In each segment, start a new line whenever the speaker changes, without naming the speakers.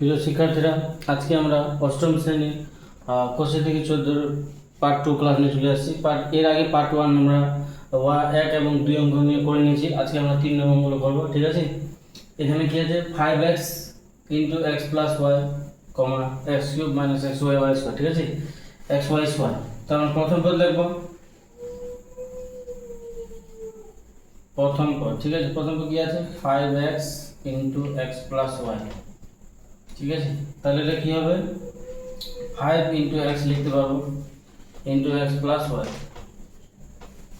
প্রিয় শিক্ষার্থীরা, আজকে আমরা অষ্টম শ্রেণির কোষে থেকে চোদ্দোর পার্ট টু ক্লাস নিয়ে চলে আসছি। পার্ট এর আগে পার্ট ওয়ান আমরা ওয়া, এক এবং দুই অঙ্ক নিয়ে করে নিয়েছি। আজকে আমরা তিন নম্বর অঙ্কগুলো করব ঠিক আছে? এখানে কী আছে? Five X into X plus Y comma X cube minus X Y Y square ঠিক আছে? এক্স ওয়াই স্কোয়ার তো আমরা প্রথম পদ লিখব। প্রথম পদ, ঠিক আছে? প্রথম পদ কী আছে? Five X into X plus Y ঠিক আছে? তাহলে এটা কি হবে? ফাইভ ইন্টু এক্স লিখতে পারব। ইন্টু এক্স প্লাস ওয়াই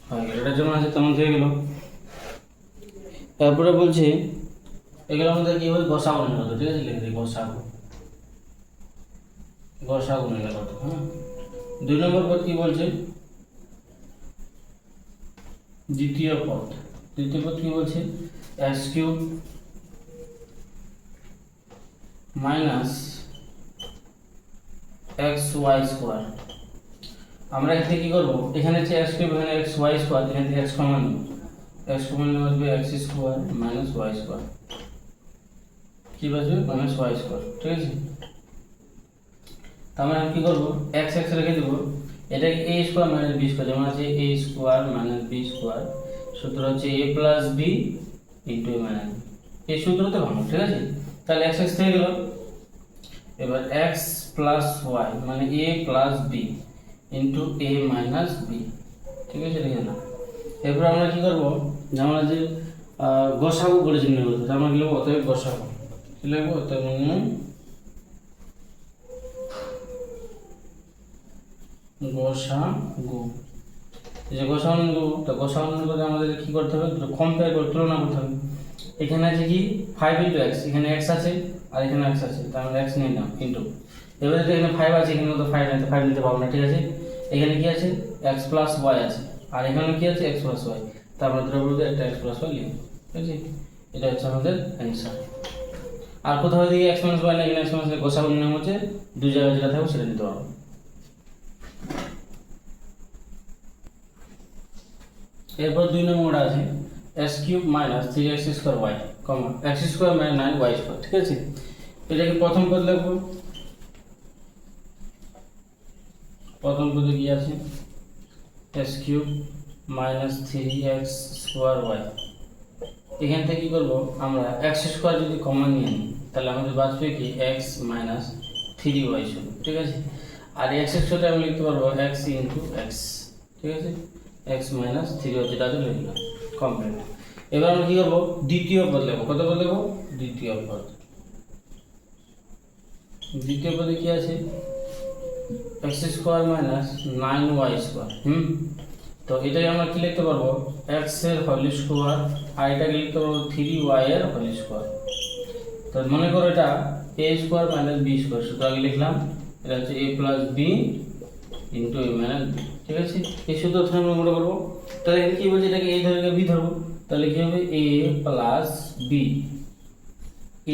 হয়ে গেল। এটা যেমন আছে তেমন হয়ে গেল। তারপরে বলছে, এগুলো আমাদের কি হবে? গসাগু নিয়ে গেল ঠিক আছে? লিখে দিই, গসাগু। গসাগু নিয়ে গেল হ্যাঁ দুই নম্বর পদ কি বলছে? দ্বিতীয় পদ। দ্বিতীয় পদ কি বলছে? X cube minus X Y square. আমরা এখানে কি করব? এখানে হচ্ছে এক্স কিউব, এখানে এক্স ওয়াই স্কোয়ার, এখানে থেকে এক্স কমন নিব এক্স কমন আসবে X square minus Y square. কি বাজবে মাইনাস ওয়াই স্কোয়ার, ঠিক আছে? তার মানে আমি কি করব? এক্স এক্স রেখে দেবো। এটাকে A square minus B square, যেমন আছে A square minus B square. সূত্র হচ্ছে A plus B into A minus এই সূত্রতে ভাঙো, ঠিক আছে? তাহলে এক্স এক্স থেকে গেল এবার এক্স প্লাস ওয়াই মানে A plus B into A minus B ঠিক আছে, লিখে না এরপর আমরা কি করব? যেমন যে গসাগু করেছি মনে করতে কি লিখব? অতএব গসাগু কি লিখব? অতএব গসাগু যে গোসাগু তো গোসাগু করে আমাদের কি করতে হবে? কম্পেয়ার করে তুলনা করতে হবে। এখানে আছে কি? ফাইভ ইন্টু এক্স এখানে এক্স আছে আর এখানে এক্স আছে মানে এক্স নিয়ে নাও ইন্টু এবারে তো এখানে ফাইভ আছে এখানে তো ফাইভ আছে ফাইভ নিতে পারব না, ঠিক আছে? এখানে কি আছে? এক্স প্লাস ওয়াই আছে, আর এখানে কি আছে? এক্স প্লাস ওয়াই মধ্যে বলতে একটা এক্স প্লাস ওয়াই ঠিক আছে? এটা হচ্ছে আমাদের অ্যান্সার আর কোথাও দিকে এক্স মাইনাস ওয়াই না এখানে এক্স মাইনাস গোসাগু নিয়ম হচ্ছে দুই জায়গায় যেটা থাকবে সেটা নিতে পারব এরপর দুই নম্বর আছে। S cube minus three X square Y, comma, X square minus nine Y square, ঠিক আছে? এটাকে প্রথম পদ লিখব। প্রথম পদে কি আছে? S cube minus three X square Y. এখান থেকে কি করব? আমরা এক্স স্কোয়ার যদি কমন নিয়ে নিই, তাহলে আমাদের বাঁচবে কি? এক্স মাইনাস থ্রি ওয়াই শুধু ঠিক আছে? আর এক্স স্কোয়ারটা আমি লিখতে পারব এক্স ইন্টু এক্স, ঠিক আছে? এক্স মাইনাস থ্রি যেটা আছে লিখলাম কমপ্লিট এবার আমরা কি করব? দ্বিতীয় পদ লিখব কত পদ লিখব দ্বিতীয় পদ। দ্বিতীয় পদে কি আছে? X square minus nine Y square হুম? তো এটাকে আমরা কি লিখতে পারব? এক্সের হোল স্কোয়ার আর এটাকে লিখতে পারব থ্রি ওয়াই এর হোল স্কোয়ার তো মনে করো এটা A square minus B square শুধু আগে লিখলাম। এটা হচ্ছে A plus B into A minus B ঠিক আছে? এই সূত্র আমরা মনে করব? তাহলে এখানে কি বলছে? এটাকে এ ধরে বি ধরবো। তাহলে কি হবে? A plus B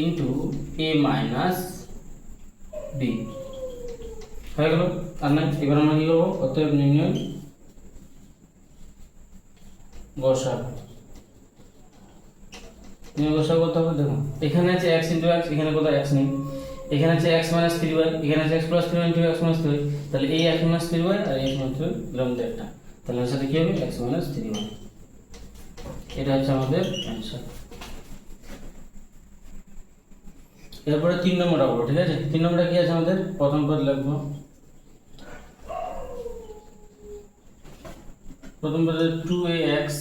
into A minus B হয়ে গেল। আর না, এবার আমরা কি করব? অতএব নির্ণয় গসা নিয়ে গসা করতে হবে দেখো এখানে আছে এক্স ইন্টু এক্স এখানে কোথাও এক্স নেই। এখানে আছে এক্স মাইনাস থ্রি ওয়াই এখানে আছে X plus three Y into X minus three তাহলে এই এক্স মাইনাস থ্রি ওয়াই আর এক্স মাইনাস থ্রি মধ্যে একটা তাহলে সাথে কি হবে? এক্স মাইনাস থ্রি ওয়াই এটা হচ্ছে আমাদের অ্যান্সার এরপরে তিন নম্বরটা বলব, ঠিক আছে? তিন নম্বরটা কি আছে আমাদের? প্রথম পদ লিখব। প্রথম পদে two A X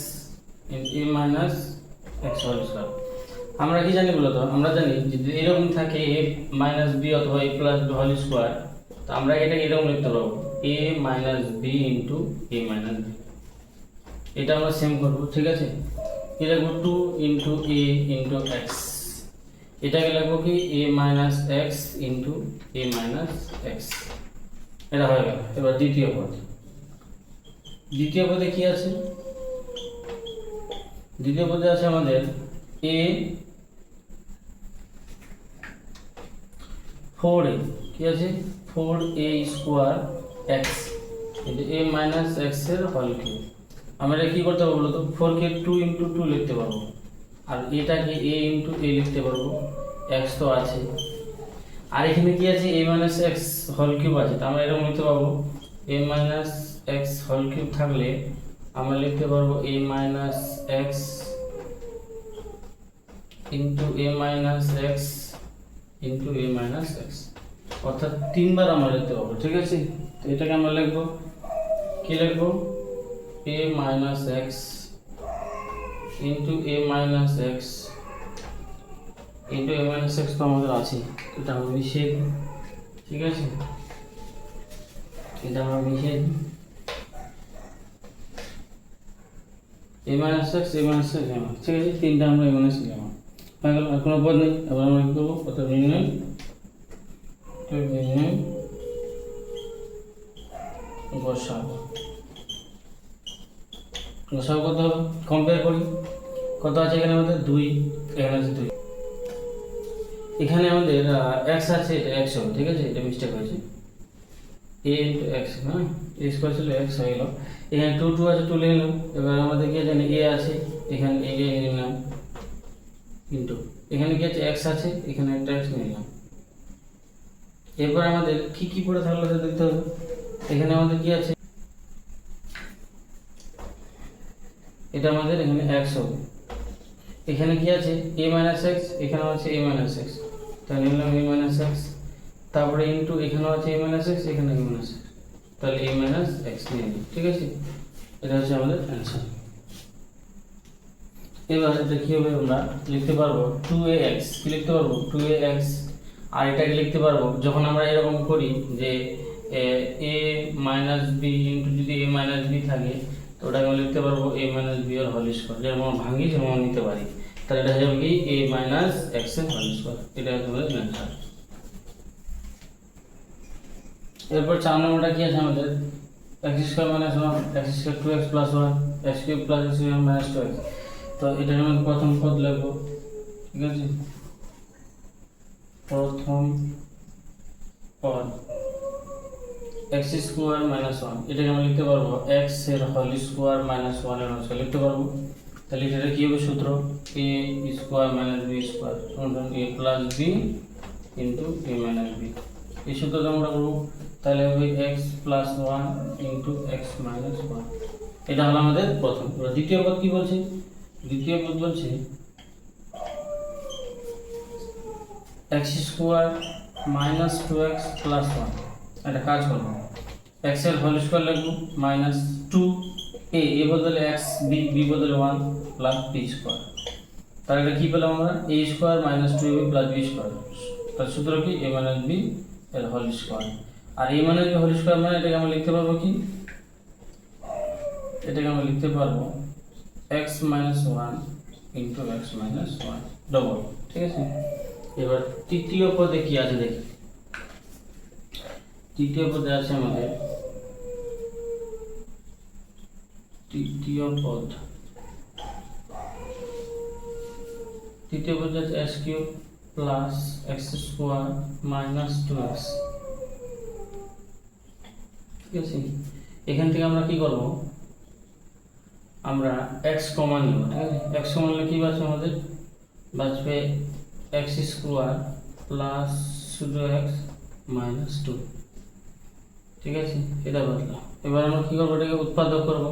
A minus X square আমরা কি জানি বলতো? আমরা জানি যদি এরকম থাকে এ মাইনাস বি অথবা এ প্লাস হোল স্কোয়ার তো আমরা এটাকে এরকম লিখতে পারব। A minus B into A minus B এটা আমরা সেম করব, ঠিক আছে? কি লিখব two into A into X এটাকে লিখব কি? A minus X into A minus X এটা হয়ে গেল। এবার দ্বিতীয় পদ। দ্বিতীয় পদে কি আছে? দ্বিতীয় পদে আছে আমাদের এ ফোর এ কি আছে? ফোর এ স্কোয়ার এক্স কিন্তু এ মাইনাস এক্সের হল কিউব আমরা কি করতে পারব বলতো? ফোর কে টু ইন্টু টু লিখতে পারব। আর এটাকে এ ইন্টু এ লিখতে পারব। এক্স তো আছে। আর এখানে কি আছে? A minus X whole cube আছে। তো আমরা এরকম লিখতে পারব। A minus X whole cube থাকলে আমরা লিখতে পারব A minus X into A minus X into A minus X. অর্থাৎ তিনবার আমরা লিখতে পারব, ঠিক আছে? তো এটাকে আমরা লিখব, কি লিখব? A minus X into A minus X into A minus X তো আমাদের আছে, এটা আমরা মিশিয়ে ঠিক আছে? এটা আমরা মিশিয়ে A minus X A minus X ঠিক আছে? তিনটা আমরা এ মাইনাস নিলাম হয়ে কোনো নেই। এবার আমরা কী করব? কত নির্ণয় নির্ণয় বসাবো বসাবো কত? কম্পেয়ার করি। কত আছে এখানে আমাদের? দুই। এখানে আছে দুই। এখানে আমাদের এক্স আছে হবে, ঠিক আছে? এটা মিস্টেক হয়েছে। এ ইন্টু এক্স হ্যাঁ এ স্কোয়ার এক্স হয়ে গেল। এখানে টু টু আছে টু নিলাম এবার আমাদের কি জানি এ আছে, এখানে এ নিলাম ইন্টু এখানে কি আছে? এক্স আছে, এখানে একটা এক্স নিলাম। এরপর আমাদের কি কি পড়ে থাকল সেটা দেখতে হবে? এখানে আমাদের কি আছে? এটা আমাদের এখানে এক্স হবে। এখানে কি আছে? এ মাইনাস এক্স এখানেও আছে এ মাইনাস এক্স তাহলে নিলাম এ মাইনাস এক্স তারপরে ইন্টু এখানেও আছে এ মাইনাস এক্স এখানে এ মাইনাস এক্স তাহলে এ মাইনাস এক্স নিয়ে নিই, ঠিক আছে? এটা হচ্ছে আমাদের অ্যান্সার এবার এটা কি হবে আমরা লিখতে পারব টু এ এক্স কি লিখতে পারব? টু এ এক্স আর এটাকে লিখতে পারব। যখন আমরা এরকম করি যে, এ মাইনাস বি ইন্টু যদি এ মাইনাস বি থাকে, তো ওটাকে আমরা লিখতে পারব এ মাইনাস বি এর হোল স্কোয়ার। যেরকম ভাঙি আমরা নিতে পারি। তাহলে এটা হয়ে যাবে কি? এ মাইনাস এক্সের হোল স্কোয়ার। এটা আমাদের অ্যান্সার এরপর চার নম্বরটা কি আছে আমাদের? X square minus one, X square two X plus one, X cube plus X minus two X. তো এটার মধ্যে প্রথম পদ লিখব। ঠিক আছে? প্রথম পদ এক্স স্কোয়ার মাইনাস ওয়ান এটাকে আমরা লিখতে পারব এক্সের হোল স্কোয়ার মাইনাস ওয়ানের অংশ। লিখতে পারব? তাহলে এটা কি হবে সূত্র? A square minus B square A plus B into A minus B এই সূত্রটা আমরা করব। তাহলে হবে X plus one into X minus one এটা হলো আমাদের প্রথম। দ্বিতীয় পদ কি বলছে? দ্বিতীয় পদ বলছে X square minus two X plus one একটা কাজ করব। এক্সের হোল স্কোয়ার লিখব মাইনাস টু এ এ বদলে এক্স বি বি বদলে ওয়ান প্লাস বি স্কোয়ার তাহলে এটা কী পেলাম আমরা? A square minus two A plus B square তার সূত্র কি? এ মাইনাস বি এর whole square R A minus B whole square মানে এটাকে আমরা লিখতে পারব কি? এটাকে আমরা লিখতে পারব X minus one into X minus one double ঠিক আছে? এবার তৃতীয় পদে কি আছে দেখি। তৃতীয় পদে আছে আমাদের। তৃতীয় পদ। তৃতীয় পদে আছে X cube plus X square minus two X ঠিক আছে? এখান থেকে আমরা কি করব? আমরা এক্স কমন নেব। ঠিক আছে এক্স কমন নিলে কি বাঁচবে আমাদের? বাঁচবে এক্স স্কোয়ার প্লাস শুধু এক্স মাইনাস টু ঠিক আছে এটা বাঁচলাম এবার আমরা কী করব এটাকে উৎপাদক করব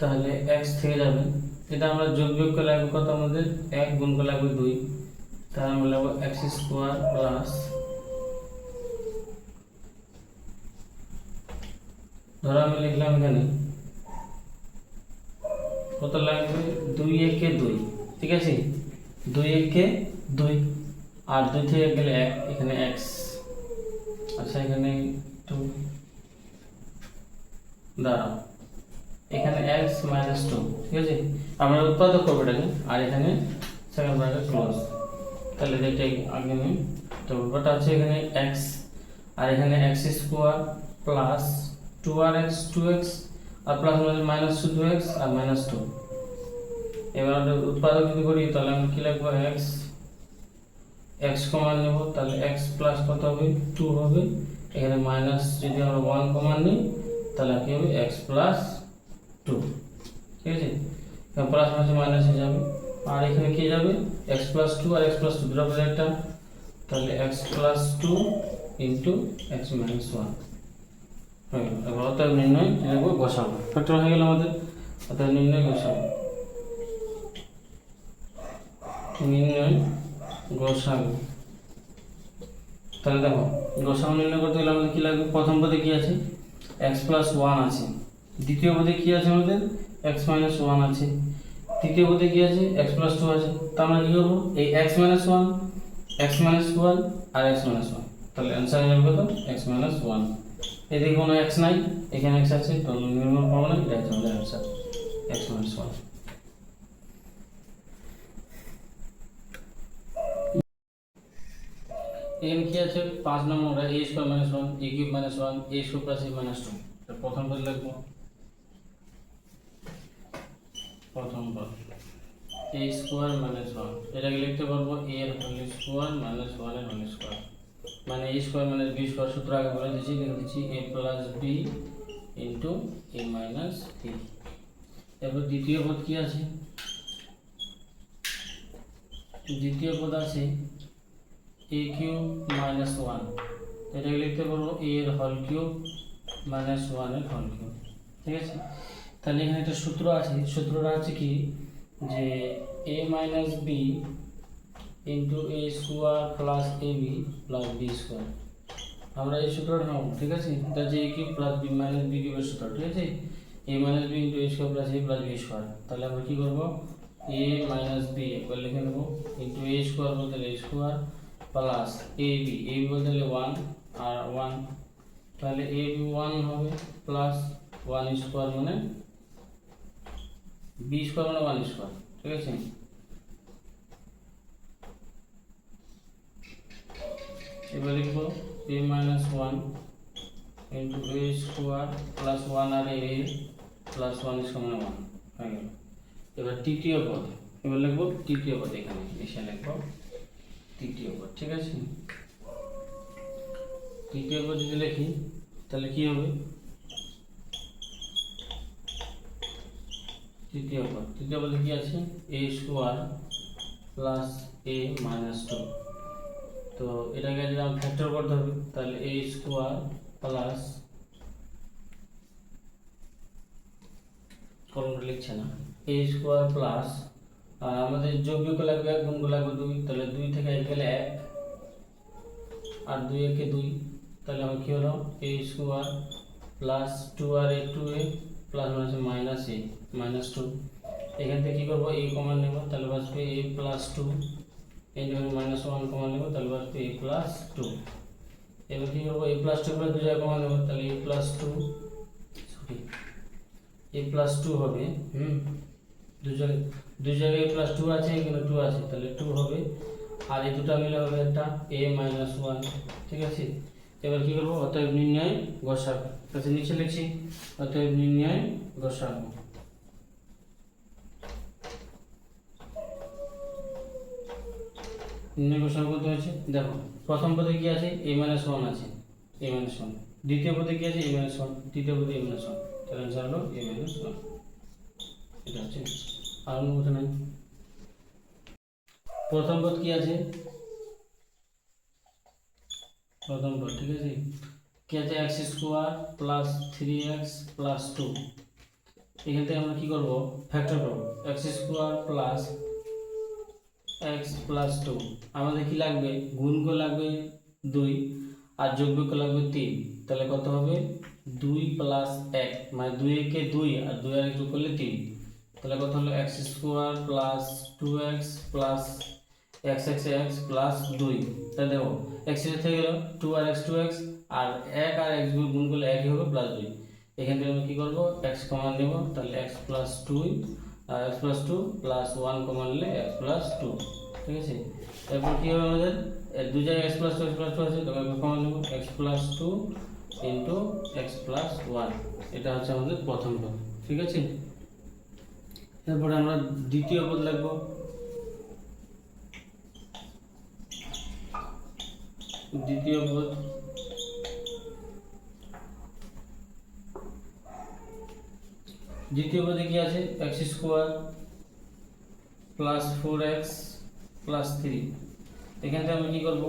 তাহলে এক্স থেকে যাবে এটা আমরা যোগ বিয়োগ করে লাগবে কত আমাদের এক গুণ করে লাগবে দুই তাহলে আমরা লাগবে এক্স স্কোয়ার প্লাস ধরো আমি লিখলাম এখানে কত লাগবে দুই একে দুই ঠিক আছে দুই একে দুই, আর দুই থেকে গেলে এক, এখানে এক্স আচ্ছা এখানে টু দাঁড়াও। এখানে এক্স মাইনাস টু ঠিক আছে? আমরা উৎপাদক করব এটাকে, আর এখানে সেকেন্ড ব্র্যাকেট ক্লোজ তাহলে এটাই আগে নিই তো ব্যাপারটা আছে এখানে এক্স আর এখানে এক্স স্কোয়ার প্লাস টু আর এক্স টু এক্স আর প্লাস মাইনাস টু এক্স আর মাইনাস টু এবার উৎপাদক যদি করি, তাহলে আমি কি লিখব? এক্স এক্স কমান নেব, তাহলে এক্স প্লাস কত হবে? টু হবে। এখানে মাইনাস যদি আমরা ওয়ান কমান নিই, তাহলে কি হবে? এক্স প্লাস টু ঠিক আছে? এখানে প্লাস মাইনাস মাইনাস হয়ে যাবে। আর এখানে কি যাবে? এক্স প্লাস টু আর এক্স প্লাস টু দুটো একটা। তাহলে X plus two into X minus one হয়ে গেল। এবার অতএব নির্ণয় লিখব বসাবো। ফ্যাক্টর হয়ে গেল আমাদের। অতএব নির্ণয় বসাবো। নির্ণয় গোসাগু তাহলে দেখো গোসাগু নির্ণয় করতে গেলে আমাদের কি লাগবে? প্রথম পদে কি আছে? এক্স প্লাস ওয়ান আছে। দ্বিতীয় পদে কি আছে আমাদের? এক্স মাইনাস ওয়ান আছে। তৃতীয় পদে কি আছে? এক্স প্লাস টু আছে। তা আমরা কি করব? এই X minus one X minus one আর এক্স মাইনাস ওয়ান তাহলে অ্যান্সার হয়ে কত? এক্স মাইনাস ওয়ান এদিকে কোনো এক্স নাই। এখানে এক্স আছে, তো পাবো না, এটা হচ্ছে আমাদের অ্যান্সার এক্স মাইনাস ওয়ান এখানে কি আছে পাঁচ নম্বর A square minus one A cube minus one A square plus A minus two প্রথম পদ লিখব প্রথম পদ এ স্কোয়ার মাইনাস ওয়ান এটাকে লিখতে পারব এ এর হোল স্কোয়ার মাইনাস ওয়ানের হোল স্কোয়ার মানে A square minus B square সূত্র আগে বলে দিচ্ছি লিখে দিচ্ছি A plus B into A minus B এরপর দ্বিতীয় পদ কি আছে দ্বিতীয় পদ আছে এ কিউব মাইনাস ওয়ান এটাকে লিখতে পারব এ এর হল কিউব মাইনাস ওয়ানের হল কিউব ঠিক আছে? তাহলে এখানে একটা সূত্র আছে। সূত্রটা আছে কি? যে A minus B into A square plus A B plus B square আমরা এই সূত্রটা নেব, ঠিক আছে? এটা যে A cube plus B minus B কিউবের সূত্র, ঠিক আছে? A minus B into A square plus A plus B square তাহলে আমরা কী করব? এ মাইনাস বি একবার লিখে নেব। ইন্টু এ স্কোয়ার বলতে A square plus A B A B বলতে ওয়ান আর ওয়ান তাহলে এ বি ওয়ান হবে প্লাস ওয়ান স্কোয়ার মানে বি স্কোয়ার মানে ওয়ান স্কোয়ার ঠিক আছে? এবার লিখব A minus one into A square plus one R A plus one square মানে ওয়ান হয়ে গেল। এবার তৃতীয় পদ, এবার লিখব তৃতীয় পদ এখানে এসে লিখব। তৃতীয় পদ, ঠিক আছে? তৃতীয় পদ যদি লিখি, তাহলে কি হবে? তৃতীয় পদ, তৃতীয় পদে কি আছে? A square plus A minus two তো এটাকে যদি আমি ফ্যাক্টর করতে হবে, তাহলে এ স্কোয়ার প্লাস কলমটা লিখছে না। এ স্কোয়ার প্লাস আমাদের যোগ্যকে লাগবে এক গুণকে লাগবে দুই তাহলে দুই থেকে এক গেলে এক আর দুই একে দুই তাহলে আমার কি হলো এ স্কোয়ার প্লাস টু আর এ টু এ প্লাস মানে মাইনাস এ মাইনাস টু এখান থেকে কী করব? এ কমান নেব, তাহলে বাঁচবে এ প্লাস টু এই যখন মাইনাস ওয়ান কমান নেব, তাহলে বাঁচবে এ প্লাস টু এবার কী করব? এ প্লাস টু করে দু জায়গায় কমান নেব, তাহলে a plus two sorry a plus two হবে, হুম? দু জায়গায় দু জায়গায় প্লাস টু আছে, এখানে টু আছে, তাহলে টু হবে। আর এই দুটো মিলে হবে একটা এ মাইনাস ওয়ান ঠিক আছে? এবার কী করব? অতএব নির্ণয় গসাগু তাহলে নিচে লিখছি, অতএব নির্ণয় গসাগু নির্ণয় হচ্ছে দেখো, প্রথম পদে কি আছে? এ মাইনাস ওয়ান আছে। এ মাইনাস ওয়ান দ্বিতীয় পদে কি আছে? এ মাইনাস ওয়ান তৃতীয় পদে এ মাইনাস ওয়ান তাহলে অ্যান্সার হলো এ মাইনাস ওয়ান হচ্ছে আর অন্য প্রথম পদ কি আছে? প্রথম পদ, ঠিক আছে? কি আছে? X square plus three x plus two এখান থেকে আমরা করব? ফ্যাক্টর করব। X square plus x plus two আমাদের কি লাগবে? গুণকে লাগবে দুই আর যোগ্যকে লাগবে তিন। তাহলে কত হবে? দুই প্লাস এক। মানে দুই একে দুই আর দুই আর একটু করলে তিন। তাহলে কত হলো? X square plus two x plus x x x plus দুই। তাহলে দেখো এক্স থেকে গেল টু আর এক্স টু এক্স আর এক আর এক্স গুণ করলে একই হবে প্লাস দুই। এখান থেকে আমি কী করব? এক্স কমান নেব। তাহলে এক্স প্লাস টু আর x plus two plus one common নিলে এক্স প্লাস টু ঠিক আছে? এরপর কী হবে আমাদের? দু জায়গায় x plus two x plus two আছে তবে কমান নেব x plus two into x plus one এটা হচ্ছে আমাদের প্রথম ঠিক আছে? এরপরে আমরা দ্বিতীয় পদ লিখব দ্বিতীয় পদ। দ্বিতীয় পদে কি আছে? X square plus four x plus three এখান থেকে আমি কি করব?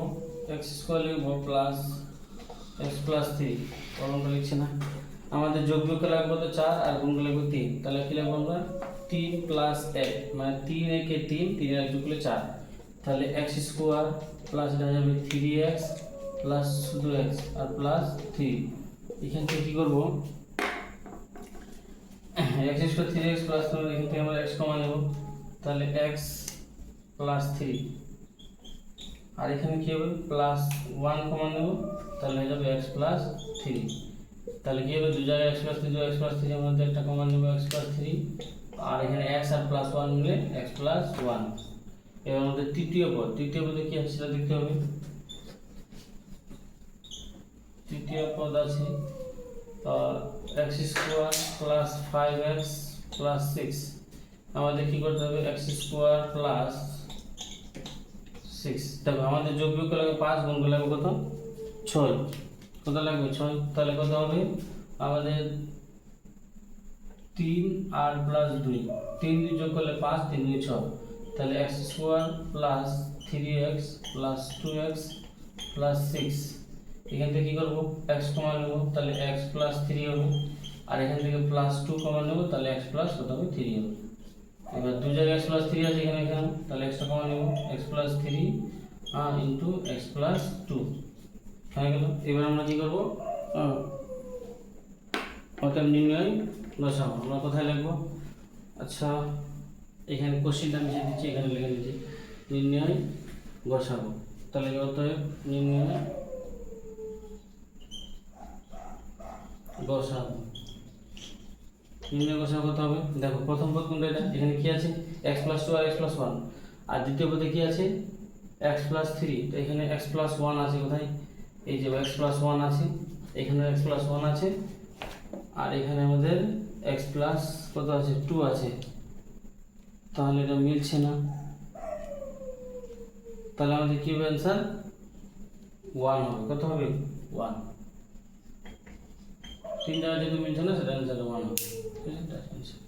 এক্স স্কোয়ার লিখব প্লাস এক্স প্লাস থ্রি কলমটা লিখছে না। আমাদের যোগ্যকে লাগবে তো চার আর গুণকে লাগবে তিন। তাহলে কি লাগবে আমরা? তিন প্লাস এক মানে তিন একে তিন তিন এক যোগ করলে চার তাহলে এক্স স্কোয়ার প্লাস এটা যাবে থ্রি এক্স প্লাস শুধু এক্স আর প্লাস থ্রি এখান থেকে কী করব x square three x plus এখান থেকে আমরা এক্স কমা নেব তাহলে এক্স প্লাস থ্রি আর এখানে কি হবে প্লাস ওয়ান কমন নেব তাহলে হয়ে যাবে এক্স প্লাস থ্রি তাহলে কি হবে দু জায়গায় x plus three x plus three মধ্যে একটা কমন নেব এক্স প্লাস থ্রি আর এখানে এক্স আর প্লাস ওয়ান মিলে এক্স প্লাস ওয়ান এবার আমাদের তৃতীয় পদ। তৃতীয় পদে কি আছে সেটা দেখতে হবে। তৃতীয় পদ আছে x square plus five x plus six আমাদের কি করতে হবে? এক্স স্কোয়ার প্লাস সিক্স দেখো, আমাদের যোগ বিয়োগ লাগবে পাঁচ, গুণ লাগবে কত? ছয়। কত লাগবে? ছয়। তাহলে কত হবে? আমাদের তিন আট প্লাস দুই। তিন দুই যোগ করলে পাঁচ, তিন দুই ছয়। তাহলে x square plus three x plus two x plus six এখান থেকে কী করব? এক্স কমা নেব, তাহলে এক্স প্লাস থ্রি হবে। আর এখান থেকে প্লাস টু কমা নেব, তাহলে এক্স প্লাস কত হবে থ্রি হবে। এবার দু জায়গায় এক্স প্লাস থ্রি আছে এখানে এখানে। তাহলে এক্সটা কমা নেব x plus three into x plus two হয়ে গেল। এবার আমরা কী করব? অতএব নির্ণয় বসাবো আমরা কোথায় লিখব? আচ্ছা এখানে কোশ্চিনটা মিশিয়ে দিচ্ছি, এখানে লিখে দিচ্ছি। নির্ণয় বসাবো। তাহলে অতএব নির্ণয় বসাবো। নির্ণয় বসাবো কত হবে? দেখো, প্রথম পদ কোনটা এটা? এখানে কি আছে? এক্স প্লাস টু আর এক্স প্লাস ওয়ান আর দ্বিতীয় পদে কি আছে? এক্স প্লাস থ্রি তো এখানে এক্স প্লাস ওয়ান আছে কোথায়? এই যে এক্স প্লাস ওয়ান আছে। এখানে এক্স প্লাস ওয়ান আছে। আর এখানে আমাদের এক্স প্লাস কত আছে? টু আছে। তাহলে এটা মিলছে না। তাহলে আমাদের কি হবে অ্যান্সার ওয়ান হবে। কত হবে? ওয়ান তিন জায়গায় যদি মিলছে না, সেটা অ্যান্সার ওয়ান হবে। ঠিক আছে